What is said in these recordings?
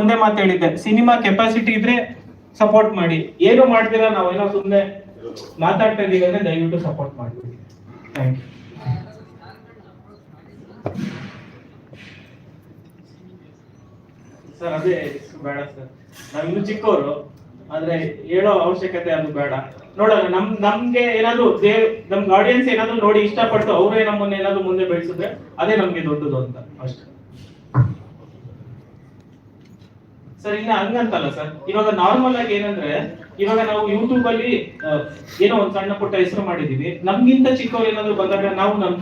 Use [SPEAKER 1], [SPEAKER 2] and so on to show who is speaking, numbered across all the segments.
[SPEAKER 1] ಒಂದೇ ಮಾತು ಹೇಳಿದ್ದೆ. ಸಿನಿಮಾ ಕೆಪಾಸಿಟಿ ಇದ್ರೆ ಸಪೋರ್ಟ್ ಮಾಡಿ. ಏನು ಮಾಡ್ತೀರಾ ನಾವೇನೋ ಸುಮ್ಮನೆ ಮಾತಾಡ್ತಾ ಇದೀವಿ ಅಂದ್ರೆ ದಯವಿಟ್ಟು ಸಪೋರ್ಟ್ ಮಾಡ್ತೀವಿ ಥ್ಯಾಂಕ್ ಯು ಸರ್, ಅದೇ ಬೇಡ ಸರ್. ನಾವು ಇನ್ನು ಚಿಕ್ಕವರು ಆದ್ರೆ ಹೇಳೋ ಅವಶ್ಯಕತೆ ಅದು ಬೇಡ. ನೋಡೋಣ, ನಮ್, ನಮ್ಗೆ ಏನಾದ್ರು ದೇವ್, ನಮ್ಗೆ ಆಡಿಯನ್ಸ್ ಏನಾದ್ರು ನೋಡಿ ಇಷ್ಟಪಟ್ಟು ಅವರೇ ನಮ್ಮನ್ನ ಏನಾದ್ರು ಮುಂದೆ ಬೆಳೆಸಿದ್ರೆ ಅದೇ ನಮ್ಗೆ ದೊಡ್ಡದು ಅಂತ. ಅಷ್ಟೇ. ಸರ್ ಇಲ್ಲ ಹಂಗಂತಲ್ಲ ಸರ್ ಇವಾಗ ನಾರ್ಮಲ್ ಆಗಿ ಏನಂದ್ರೆ, ಇವಾಗ ನಾವು ಯೂಟ್ಯೂಬ್ ಅಲ್ಲಿ ಏನೋ ಒಂದ್ ಸಣ್ಣ ಪುಟ್ಟ ಹೆಸರು ಮಾಡಿದೀವಿ. ನಮ್ಗಿಂತ ಚಿಕ್ಕವ್ರು ಏನಾದ್ರು ಬಂದಾಗ ನಾವು ನಮ್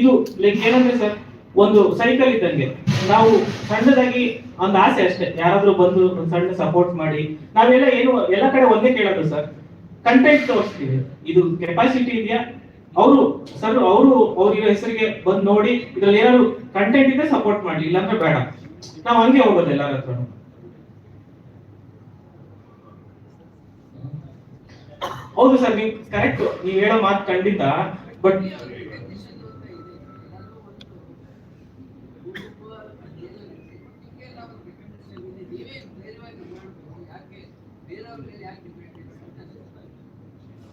[SPEAKER 1] ಇದು ಲೈಕ್ ಏನಂದ್ರೆ ಸರ್ ಒಂದು ಸೈಕಲ್ ಇದ್ದಂಗೆ. ನಾವು ಸಣ್ಣದಾಗಿ ಒಂದು ಆಸೆ ಅಷ್ಟೇ. ಯಾರಾದ್ರೂ ಬಂದು ಒಂದ್ ಸಣ್ಣ ಸಪೋರ್ಟ್ ಮಾಡಿ. ನಾವೆಲ್ಲ ಏನು, ಎಲ್ಲ ಕಡೆ ಒಂದೇ ಕೇಳೋದು ಸರ್ ಕಂಟೆಂಟ್ ತೋರಿಸ್ತೀವಿ. ಇದು ಕೆಪಾಸಿಟಿ ಇದೆಯಾ? ಅವರು ಸರ್ ಅವರು ಅವ್ರ ಹೆಸರಿಗೆ ಬಂದು ನೋಡಿ, ಇದ್ರಲ್ಲಿ ಏನಾದ್ರು ಕಂಟೆಂಟ್ ಇದೆ ಸಪೋರ್ಟ್ ಮಾಡಿ ಇಲ್ಲಾಂದ್ರೆ ಬೇಡ. ನಾವು ಹಂಗೆ ಹೋಗೋದು ಎಲ್ಲರ ಹತ್ರ ಹೌದು ಸರ್, ನೀವು ಕರೆಕ್ಟ್ ನೀವು ಹೇಳೋ ಮಾತು ಖಂಡಿತ ಬಟ್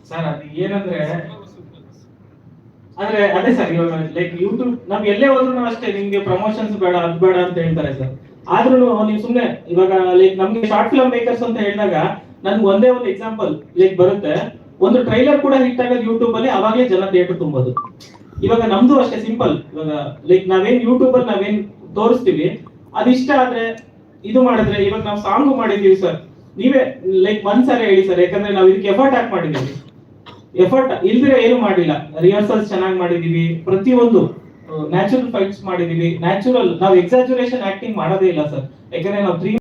[SPEAKER 1] ಸರ್, ಅದು ಏನಂದ್ರೆ, ಅಂದ್ರೆ ಅದೇ ಸರ್, ಇವಾಗ ಲೈಕ್ ಯೂಟ್ಯೂಬ್ ನಾವ್ ಎಲ್ಲೇ ಹೋದ್ರು ಅಷ್ಟೇ, ನಿಮ್ಗೆ ಪ್ರಮೋಷನ್ಸ್ ಬೇಡ, ಅದ್ ಬೇಡ ಅಂತ ಹೇಳ್ತಾರೆ ಸರ್. ಆದ್ರೂ ನೀವು ಸುಮ್ನೆ ಇವಾಗ ಲೈಕ್ ನಮ್ಗೆ ಶಾರ್ಟ್ ಫಿಲ್ಮ್ ಮೇಕರ್ಸ್ ಅಂತ ಹೇಳಿದಾಗ ನನ್ಗೆ ಒಂದೇ ಒಂದು ಎಕ್ಸಾಂಪಲ್ ಲೈಕ್ ಬರುತ್ತೆ. ಒಂದು ಟ್ರೈಲರ್ ಕೂಡ ಹಿಟ್ ಆಗೋದು ಯೂಟ್ಯೂಬ್ ಅಲ್ಲಿ ಅವಾಗಲೇ ಜನ ಥಿಯೇಟರ್ ತುಂಬೋದು. ಇವಾಗ ನಮ್ದು ಅಷ್ಟೇ ಸಿಂಪಲ್ ಇವಾಗ ಲೈಕ್ ನಾವೇನ್ ಯೂಟ್ಯೂಬ್ ಅಲ್ಲಿ ನಾವೇನ್ ತೋರಿಸ್ತೀವಿ ಅದಿಷ್ಟ ಆದ್ರೆ ಇದು ಮಾಡಿದ್ರೆ, ಇವಾಗ ನಾವು ಸಾಂಗ್ ಮಾಡಿದೀವಿ ಸರ್ ನೀವೇ ಲೈಕ್ ಒಂದ್ಸರಿ ಹೇಳಿ ಸರ್ ಯಾಕಂದ್ರೆ ನಾವು ಇದಕ್ಕೆ ಎಫರ್ಟ್ ಹಾಕಿ ಮಾಡಿದೀವಿ ಎಫರ್ಟ್ ಇಲ್ದಿರ ಏನು ಮಾಡಿಲ್ಲ. ರಿಹರ್ಸಲ್ಸ್ ಚೆನ್ನಾಗಿ ಮಾಡಿದೀವಿ ಪ್ರತಿಯೊಂದು ನ್ಯಾಚುರಲ್ ಫೈಟ್ಸ್ ಮಾಡಿದೀವಿ ನ್ಯಾಚುರಲ್ ನಾವು ಎಕ್ಸಾಜುರೇಷನ್ ಆಕ್ಟಿಂಗ್ ಮಾಡೋದೇ ಇಲ್ಲ ಸರ್ ಯಾಕಂದ್ರೆ ನಾವು ತ್ರೀ